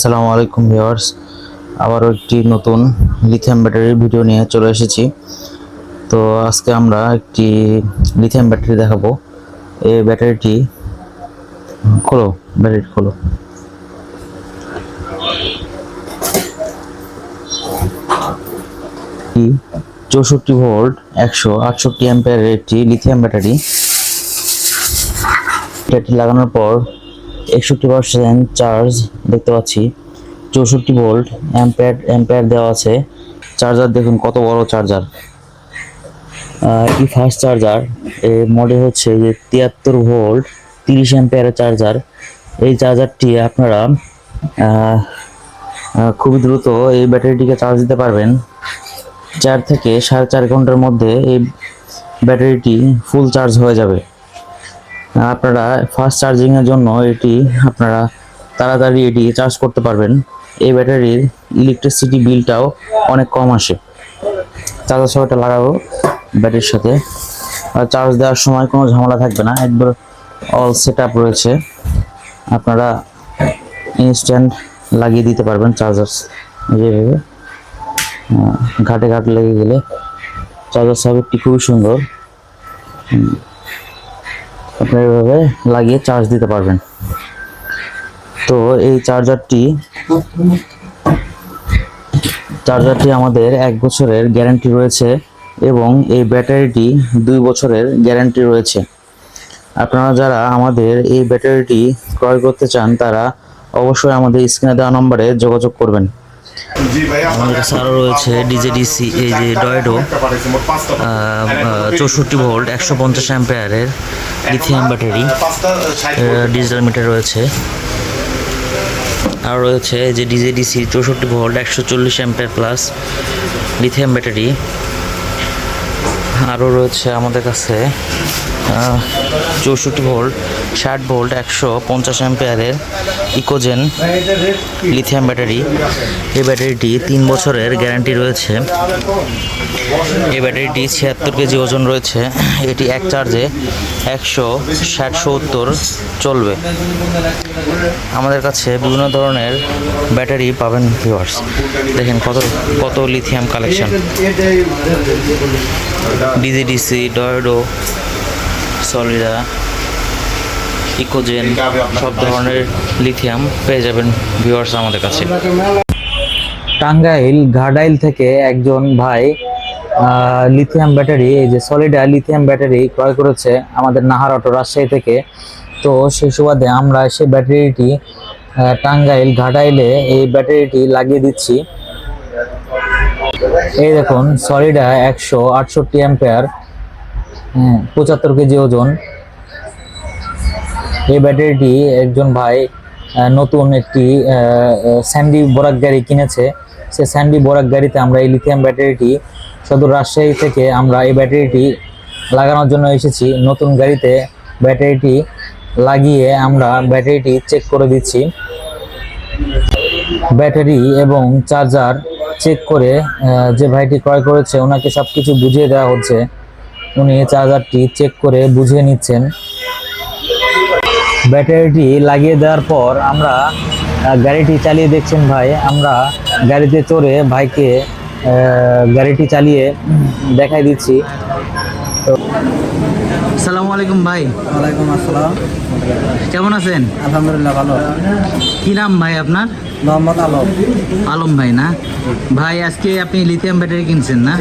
আসসালামু আলাইকুম ভিউয়ার্স। আবারও একটি নতুন লিথিয়াম ব্যাটারির ভিডিও নিয়ে চলে এসেছি। তো আজকে আমরা একটি লিথিয়াম ব্যাটারি দেখাবো। এই ব্যাটারিটি খোলো ব্যাটারি খোলো। চৌষট্টি ভোল্ট একশো আটষট্টি অ্যাম্পিয়ারের একটি লিথিয়াম ব্যাটারি ব্যাটারি লাগানোর পর একষট্টি পার্সেন্ট চার্জ দেখতে পাচ্ছি। চৌষট্টি ভোল্ট অ্যাম্পেয়ার অ্যাম্পেয়ার দেওয়া আছে। চার্জার দেখুন কত বড় চার্জার এই ফাস্ট চার্জার এর মডেল হচ্ছে যে তিয়াত্তর ভোল্ট তিরিশ অ্যাম্পেয়ারের চার্জার এই চার্জারটি আপনারা খুবই দ্রুত এই ব্যাটারিটিকে চার্জ দিতে পারবেন। চার থেকে সাড়ে চার ঘণ্টার মধ্যে এই ব্যাটারিটি ফুল চার্জ হয়ে যাবে। আপনারা ফাস্ট চার্জিং এর জন্য এটি আপনারা তাড়াতাড়ি এটি চার্জ করতে পারবেন। এই ব্যাটারির ইলেকট্রিসিটি বিলটাও অনেক কম আসে। চার্জার সহ লাগাবো ব্যাটারির সাথে। আর চার্জ দেওয়ার সময় কোনো ঝামেলা থাকবে না। একবার অল সেট রয়েছে। আপনারা ইনস্ট্যান্ট লাগিয়ে দিতে পারবেন চার্জার যেভাবে ঘাটে ঘাট লেগে গেলে চার্জার সার্কিটটি খুবই সুন্দর। আপনারা এভাবে লাগিয়ে চার্জ দিতে পারবেন। তো এই চার্জারটি চার্জারটি আমাদের এক বছরের গ্যারান্টি রয়েছে এবং এই ব্যাটারিটি দুই বছরের গ্যারান্টি রয়েছে। আপনারা যারা আমাদের এই ব্যাটারিটি ক্রয় করতে চান, তারা অবশ্যই আমাদের স্ক্রিনে দেওয়া নম্বরে যোগাযোগ করবেন। আমাদের কাছে আরও রয়েছে ডিজেডিসি এই যে ডয়েডো চৌষট্টি ভোল্ট একশো পঞ্চাশ অ্যাম্পেয়ারের লিথিয়াম ব্যাটারি ডিজিটাল মিটার রয়েছে। আর রয়েছে এই যে ডিজেডিসি চৌষট্টি ভোল্ট একশো চল্লিশ অ্যাম্পেয়ার প্লাস লিথিয়াম ব্যাটারি আরও রয়েছে আমাদের কাছে চৌষট্টি ভোল্ট, ষাট ভোল্ট, একশো পঞ্চাশ অ্যাম্পেয়ারের ইকোজেন লিথিয়াম ব্যাটারি। এই ব্যাটারিটি তিন বছরের গ্যারান্টি রয়েছে। এই ব্যাটারিটি ছিয়াত্তর কেজি ওজন রয়েছে। এটি এক চার্জে একশো ষাট সত্তর চলবে। আমাদের কাছে বিভিন্ন ধরনের ব্যাটারি পাবেন ভিউয়ার্স দেখেন কত কত লিথিয়াম কালেকশন। ডিজিডিসি ডয়েডো সলিডা ইকোজেন সব ধরনের লিথিয়াম পেয়ে যাবেন ভিউয়ার্স আমাদের কাছে। টাঙ্গাইল ঘাডাইল থেকে একজন ভাই লিথিয়াম ব্যাটারি এই যে সলিডা লিথিয়াম ব্যাটারি ক্রয় করেছে আমাদের নাহার অটো রাজশাহী থেকে। তো সেই সুবাদে আমরা সেই ব্যাটারিটি টাঙ্গাইল ঘাটাইলে এই ব্যাটারিটি লাগিয়ে দিচ্ছি। এই দেখুন সলিডা একশো আটষট্টি অ্যাম্পেয়ার পঁচাত্তর কেজি ওজন। এই ব্যাটারিটি একজন ভাই নতুন একটি স্যান্ডি বোরাক গাড়ি কিনেছে। সে স্যান্ডি বোরাক গাড়িতে আমরা এই লিথিয়াম ব্যাটারিটি, সদর রাজশাহী থেকে আমরা এই ব্যাটারিটি লাগানোর জন্য এসেছি। নতুন গাড়িতে ব্যাটারিটি লাগিয়ে আমরা ব্যাটারিটি চেক করে দিচ্ছি। ব্যাটারি এবং চার্জার চেক করে যে ভাইটি ক্রয় করেছে, ওনাকে সব কিছু বুঝিয়ে দেওয়া হচ্ছে। উনি চার্জারটি চেক করে বুঝিয়ে নিচ্ছেন। ব্যাটারিটি লাগিয়ে দেওয়ার পর আমরা গাড়িটি চালিয়ে দেখছেন ভাই, আমরা গাড়িতে চড়ে ভাইকে গাড়িটি চালিয়ে দেখাই দিচ্ছি। তো সালামু আলাইকুম ভাই। ওয়ালাইকুম আসসালাম। কেমন আছেন? আলহামদুলিল্লাহ ভালো। কি নাম ভাই আপনার? মোহাম্মদ আলম। আলম ভাই না? ভাই আজকে আপনি লিথিয়াম ব্যাটারি কিনছেন না।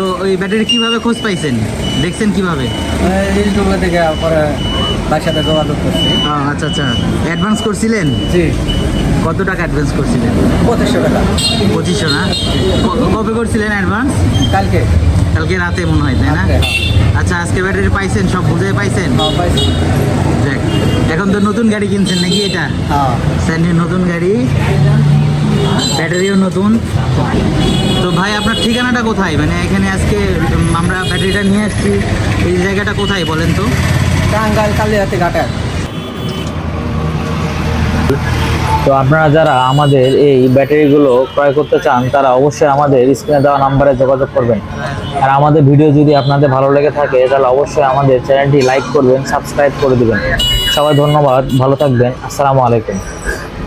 তো ওই ব্যাটারি কীভাবে খোঁজ পাইছেন? দেখছেন কীভাবে? ইউটিউবে থেকে পরে তার সাথে যোগাযোগ করছি। আচ্ছা আচ্ছা। অ্যাডভান্স করছিলেন? জি। কত টাকা অ্যাডভান্স করছিলেন? পঁচিশশো টাকা। পঁচিশশো না? কবে করছিলেন অ্যাডভান্স কালকে। কালকে রাতে মনে হয় তাই না? আচ্ছা আজকে ব্যাটারি পাইছেন সব বুঝে পাইছেন? হ্যাঁ, দেখ এখন তো নতুন গাড়ি কিনছেন নাকি এটা? হ্যাঁ। স্যান্ডির নতুন গাড়ি ব্যাটারিও নতুন। তো ভাই আপনার ঠিকানাটা কোথায়? মানে এখানে আজকে আমরা ব্যাটারিটা নিয়ে আসছি। এই জায়গাটা কোথায় বলেন তো? টাঙ্গাইল কালিয়াতে ঘাটায় তো আপনারা যারা আমাদের এই ব্যাটারিগুলো ক্রয় করতে চান, তারা অবশ্যই আমাদের স্ক্রিনে দেওয়া নাম্বারে যোগাযোগ করবেন। আর আমাদের ভিডিও যদি আপনাদের ভালো লেগে থাকে, তাহলে অবশ্যই আমাদের চ্যানেলটি লাইক করবেন, সাবস্ক্রাইব করে দেবেন। সবাই ধন্যবাদ, ভালো থাকবেন। আসসালামু আলাইকুম।